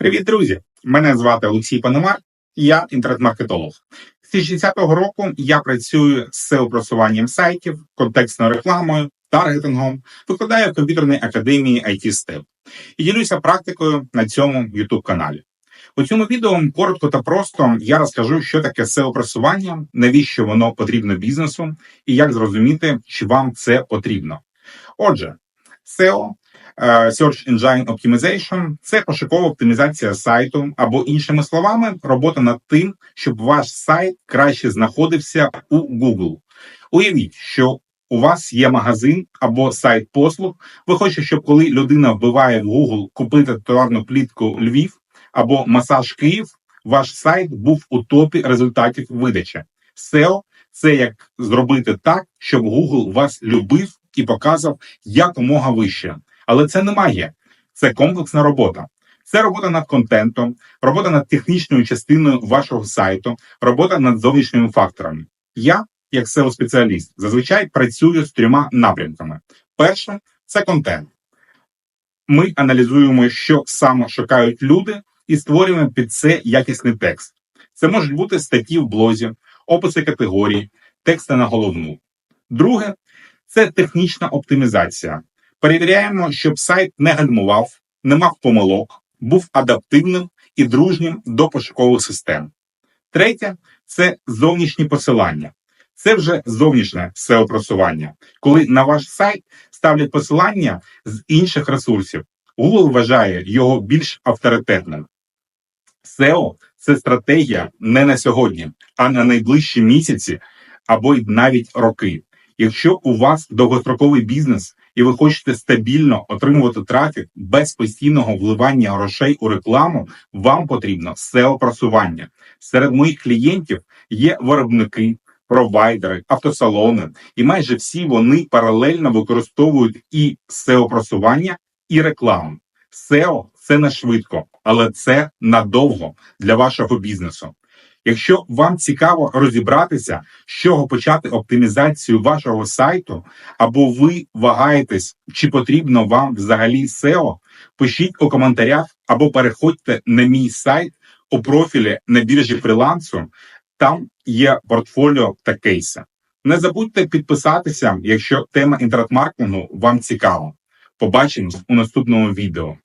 Привіт, друзі! Мене звати Олексій Панамар, я інтернет-маркетолог. З 60-го року я працюю з SEO-просуванням сайтів, контекстною рекламою, таргетингом, викладаю в комп'ютерній академії IT Step і ділюся практикою на цьому youtube каналі. У цьому відео коротко та просто я розкажу, що таке SEO-просування, навіщо воно потрібно бізнесу, і як зрозуміти, чи вам це потрібно. Отже, SEO Search Engine Optimization – це пошукова оптимізація сайту, або іншими словами, робота над тим, щоб ваш сайт краще знаходився у Google. Уявіть, що у вас є магазин або сайт послуг. Ви хочете, щоб коли людина вбиває в Google купити товарну плітку Львів або масаж Київ, ваш сайт був у топі результатів видачі. SEO – це як зробити так, щоб Google вас любив і показав якомога вище. Але це не магія, це комплексна робота. Це робота над контентом, робота над технічною частиною вашого сайту, робота над зовнішніми факторами. Я, як seo спеціаліст зазвичай працюю з трьома напрямками. Перше це контент. Ми аналізуємо, що саме шукають люди, і створюємо під це якісний текст. Це можуть бути статті в блозі, описи категорій, тексти на головну. Друге це технічна оптимізація. Перевіряємо, щоб сайт не гальмував, не мав помилок, був адаптивним і дружнім до пошукових систем. Третє це зовнішні посилання. Це вже зовнішнє SEO-просування, коли на ваш сайт ставлять посилання з інших ресурсів. Google вважає його більш авторитетним. SEO – це стратегія не на сьогодні, а на найближчі місяці або й навіть роки. Якщо у вас довгостроковий бізнес і ви хочете стабільно отримувати трафік без постійного вливання грошей у рекламу, вам потрібно SEO-просування. Серед моїх клієнтів є виробники, провайдери, автосалони, і майже всі вони паралельно використовують і SEO-просування, і рекламу. SEO – це не швидко, але це надовго для вашого бізнесу. Якщо вам цікаво розібратися, з чого почати оптимізацію вашого сайту, або ви вагаєтесь, чи потрібно вам взагалі SEO, пишіть у коментарях або переходьте на мій сайт у профілі на біржі фрілансу. Там є портфоліо та кейси. Не забудьте підписатися, якщо тема інтернет-маркетингу вам цікава. Побачимось у наступному відео.